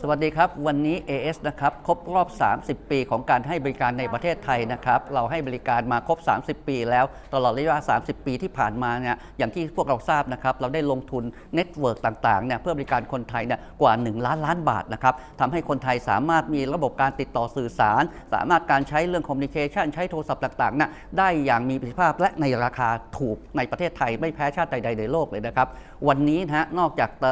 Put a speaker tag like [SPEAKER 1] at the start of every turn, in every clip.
[SPEAKER 1] สวัสดีครับ วันนี้ AS นะครับครบรอบ 30 ปีของการให้บริการในประเทศไทยนะครับ เราให้บริการมาครบ 30 ปีแล้ว ตลอดระยะเวลา30 ปีที่ผ่านมาเนี่ยอย่างที่พวกเราทราบนะครับ เราได้ลงทุนเน็ตเวิร์กต่างๆเนี่ยเพื่อบริการคนไทยเนี่ยกว่า 1 ล้านล้านบาทนะครับทำให้คนไทยสามารถมีระบบการติดต่อสื่อสาร สามารถการใช้เรื่องคอมมิวนิเคชันใช้โทรศัพท์ต่างๆเนี่ยได้อย่างมีประสิทธิภาพและในราคาถูกในประเทศไทย ไม่แพ้ชาติใดๆในโลกเลยนะครับวันนี้นะฮะนอกจากเอ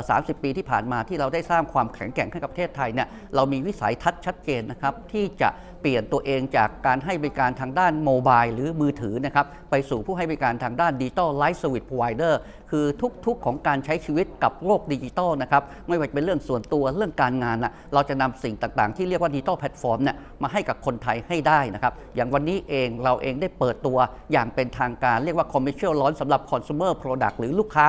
[SPEAKER 1] อ30 ปีที่ผ่านมาที่เราได้สร้างความแข็งแกร่งให้กับประเทศไทยเนี่ยเรามีวิสัยทัศน์ชัดเจนนะครับที่จะเปลี่ยนตัวเองจากการให้บริการทางด้านโมบายหรือมือถือนะครับไปสู่ผู้ให้บริการทางด้านดิจิ t a ลไลฟ์สวิตพ r o ไวเดอร์คือทุกๆของการใช้ชีวิตกับโลกดิจิตอลนะครับไม่ว่าจะเป็นเรื่องส่วนตัวเรื่องการงานนะเราจะนำสิ่งต่างๆ ที่เรียกว่าดิจิตอลแพลตฟอร์มเนี่ยมาให้กับคนไทยให้ได้นะครับอย่างวันนี้เองเราเองได้เปิดตัวอย่างเป็นทางการเรียกว่า commercial launch สำหรับ consumer product หรือลูกค้า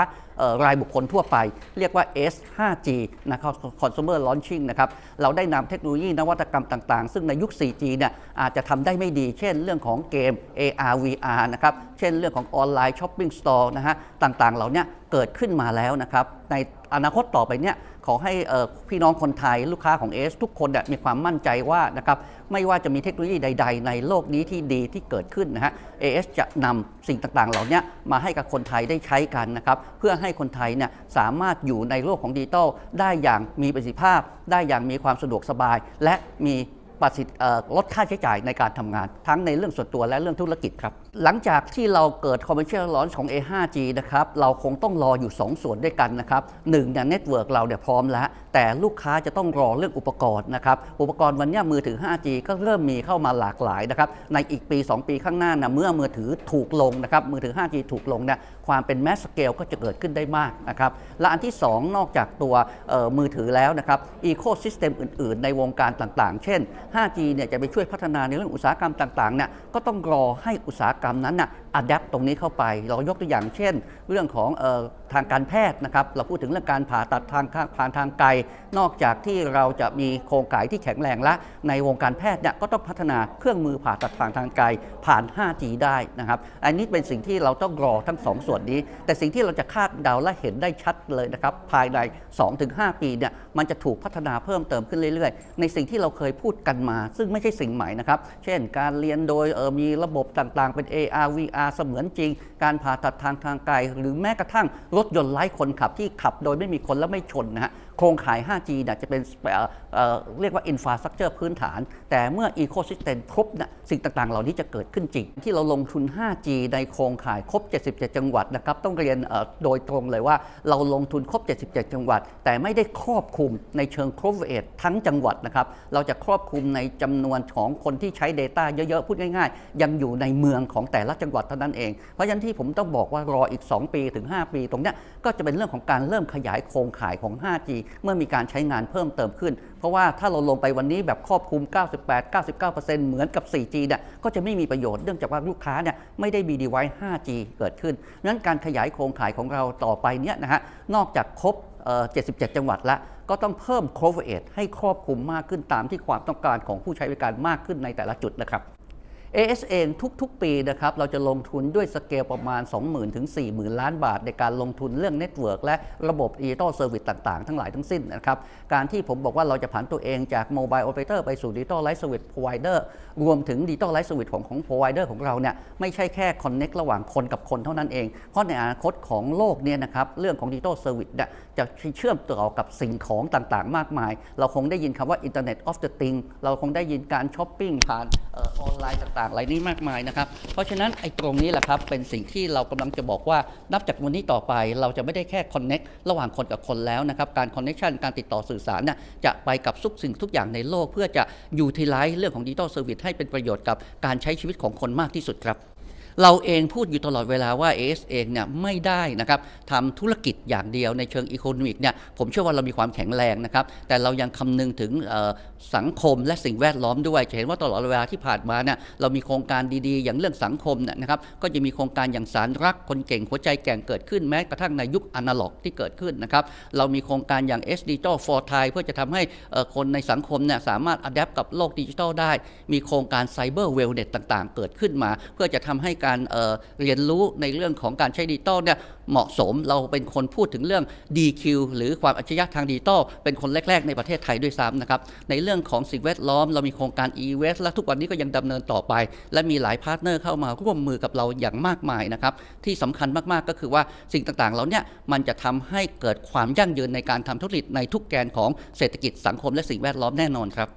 [SPEAKER 1] รายบุคคลทั่วไป เรียกว่า S 5G นะครับ Consumer Launching นะครับเราได้นำเทคโนโลยีนวัตกรรมต่างๆ ซึ่งในยุค 4G เนี่ยอาจจะทำได้ไม่ดี เช่นเรื่องของเกม AR VR นะครับ เช่นเรื่องของออนไลน์ช้อปปิ้งสโตร์นะฮะต่างๆ เหล่านี้เกิดขึ้นมาแล้วนะครับในอนาคตต่อไปเนี่ยขอให้พี่น้องคนไทยลูกค้าของ AS ทุกคนเนี่ยมีความมั่นใจว่านะครับไม่ว่าจะมีเทคโนโลยีใด ๆ ในโลกนี้ที่ดีที่เกิดขึ้นนะฮะ AS จะนำสิ่งต่างๆ เหล่านี้มาให้กับคนไทยได้ใช้กันนะครับเพื่อให้คนไทยเนี่ยสามารถอยู่ในโลกของดิจิทัลได้อย่างมีประสิทธิภาพ ได้อย่างมีความสะดวกสบาย และมี ประสิทธิเอ่อลดค่าใช้จ่ายในการทำงาน ทั้งในเรื่องส่วนตัวและเรื่องธุรกิจครับ หลังจากที่เราเกิด commercial launch ของ A5G นะครับเราคงต้องรออยู่ 2 ส่วนด้วยกันนะครับหนึ่งเนี่ยเน็ตเวิร์กเราเนี่ยพร้อมแล้ว แต่ลูกค้าจะต้องรอเรื่องอุปกรณ์นะครับอุปกรณ์วันนี้มือถือ 5G ก็เริ่มมีเข้ามาหลากหลายนะครับในอีกปี 2 ปีข้างหน้านะเมื่อมือถือถูกลงนะครับมือถือ 5G ถูกลงเนี่ยความเป็นแมสสเกลก็จะเกิดขึ้นได้มากนะครับและอันที่ 2 นอกจากตัวมือถือแล้วนะครับอีโคซิสเต็มอื่น ๆ ในวงการต่างๆ เช่น 5G เนี่ยจะไปช่วยพัฒนาในเรื่องอุตสาหกรรมต่างๆเนี่ยก็ต้องรอให้อุตสาหกรรมนั้นน่ะอัดแอปตรงนี้เข้าไป เรายกตัวอย่างเช่น เรื่องของเออทางการแพทย์นะครับเราพูดถึงเรื่องการผ่าตัดทางข้างผ่านทางไกล นอกจากที่เราจะมีโครงข่ายที่แข็งแรงและในวงการแพทย์เนี่ยก็ต้องพัฒนาเครื่องมือผ่าตัดทางทางไกลผ่าน 5G ได้นะครับอันนี้เป็นสิ่งที่เราต้องรอทั้ง 2 ส่วนนี้ แต่สิ่งที่เราจะคาดเดาและเห็นได้ชัดเลยนะครับภายใน 2-5 ปีเนี่ยมันจะถูกพัฒนาเพิ่มเติมขึ้นเรื่อยๆ ในสิ่งที่เราเคยพูดกันมา ซึ่งไม่ใช่สิ่งใหม่นะครับ เช่น การเรียนโดยมีระบบต่างๆ เป็น AR VR เสมือนจริง การผ่าตัดทางทางไกลหรือแม้กระทั่งรถยนต์ไร้คนขับที่ขับโดยไม่มีคนและไม่ชนนะฮะ โครงข่าย 5G เนี่ยจะเป็นเเเรียกว่า infrastructure พื้นฐาน แต่เมื่อ ecosystem ครบนะสิ่งต่างๆ เหล่านี้จะเกิดขึ้นจริง ที่เราลงทุน 5G ในโครงข่ายครบ 77 จังหวัดนะครับต้องเรียนโดยตรงเลยว่าเราลงทุนครบ 77 จังหวัด แต่ไม่ได้ครอบคลุมในเชิง coverage ทั้งจังหวัดนะครับเราจะครอบคลุมในจำนวนของคนที่ใช้ Data เยอะๆ พูดง่ายๆ ยังอยู่ในเมืองของแต่ละจังหวัดเท่านั้นเอง เพราะฉะนั้นที่ผมต้องบอกว่ารออีก 2 ปีถึง 5 ปี ตรงนี้ก็จะเป็นเรื่องของการเริ่มขยายโครงข่ายของ 5G เมื่อมีการใช้งานเพิ่มเติมขึ้น เพราะว่าถ้าเราลงไปวันนี้แบบครอบคลุม 98-99%เหมือนกับ 4G เนี่ยก็จะไม่มีประโยชน์เนื่องจากว่าลูกค้าเนี่ยไม่ได้มี device 5G เกิดขึ้นนั้นการขยายโครงข่ายของเราต่อไปเนี่ยนะฮะนอกจากครบ77 จังหวัดแล้วก็ต้องเพิ่ม coverage ให้ครอบคลุมมากขึ้นตามที่ความต้องการของผู้ใช้บริการมากขึ้นในแต่ละจุดนะครับ AS เองทุกๆ ปีนะครับเราจะลงทุนด้วยสเกลประมาณ 20,000ถึง40,000 ล้านบาท ในการลงทุนเรื่องเน็ตเวิร์กและระบบดิจิ t a ลเซอร์วิสต่างๆ ทั้งหลายทั้งสิ้นนะครับการที่ผมบอกว่าเราจะผันตัวเองจากโมบายโอเปอเรเตอร์ไปสู่ดิจิ t a ลไลฟ์เซอร์วิสพ r o ไวเดอร์รวมถึงดิจิ t a ลไลฟ์เซอร์วิสของของพ r o ไวเดอร์ของเราเนี่ยไม่ใช่แค่คอนเน็กระหว่างคนกับคนเท่านั้นเอง เพราะในอนาคตของโลกเนี่ยนะครับเรื่องของดิจิ t a ลเซอร์วิสเนี่ย จะเชื่อมต่อกับสิ่งของต่างๆ มากมาย เราคงได้ยินคำว่า Internet of the Thing เราคงได้ยินการช้อปปิ้งผ่านออนไลน์ต่างๆเหล่านี้มากมายนะครับ เพราะฉะนั้นไอ้ตรงนี้แหละครับ เป็นสิ่งที่เรากำลังจะบอกว่านับจากวันนี้ต่อไป เราจะไม่ได้แค่คอนเน็กระหว่างคนกับคนแล้วนะครับ การคอนเน็ชันการติดต่อสื่อสารเนี่ยจะไปกับทุกสิ่งทุกอย่างในโลก เพื่อจะยูทิลไลซ์เรื่องของดิจิทัลเซอร์วิสให้เป็นประโยชน์กับการใช้ชีวิตของคนมากที่สุดครับ เราเองพูดอยู่ตลอดเวลาว่า AS เองเนี่ยไม่ได้นะครับทำธุรกิจอย่างเดียวในเชิงอีโคโนมิกเนี่ยผมเชื่อว่าเรามีความแข็งแรงนะครับ แต่เรายังคำนึงถึงสังคมและสิ่งแวดล้อมด้วย จะเห็นว่าตลอดเวลาที่ผ่านมาเนี่ยเรามีโครงการดีๆ อย่างเรื่องสังคมเนี่ยนะครับ ก็จะมีโครงการอย่างสารรักคนเก่งหัวใจแก่งเกิดขึ้นแม้กระทั่งในยุคอนาล็อกที่เกิดขึ้นนะครับ เรามีโครงการอย่าง S Digital for Thai เพื่อจะทำให้คนในสังคมเนี่ยสามารถอัดแอปกับโลกดิจิทัลได้ มีโครงการไซเบอร์เวลเน็ตต่างๆ เกิดขึ้นมา เพื่อจะทำให้การเเรียนรู้ในเรื่องของการใช้ดิจิตอลเนี่ยเหมาะสมเราเป็นคนพูดถึงเรื่อง DQ หรือความอัจฉริยะทางดิจิตอลเป็นคนแรก ๆ ในประเทศไทยด้วยซ้ำนะครับในเรื่องของสิ่งแวดล้อม เรามีโครงการ e w a s t และทุกวันนี้ก็ยังดำเนินต่อไป และมีหลายพาร์ทเนอร์เข้ามาร่วมมือกับเราอย่างมากมายนะครับที่สำคัญมากๆก็คือว่าสิ่งต่างๆเราเนี่ยมันจะทำให้เกิดความยั่งยืนในการทำธุรกิจในทุกแกนของเศรษฐกิจสังคมและสิ่งแวดล้อมแน่นอนครับ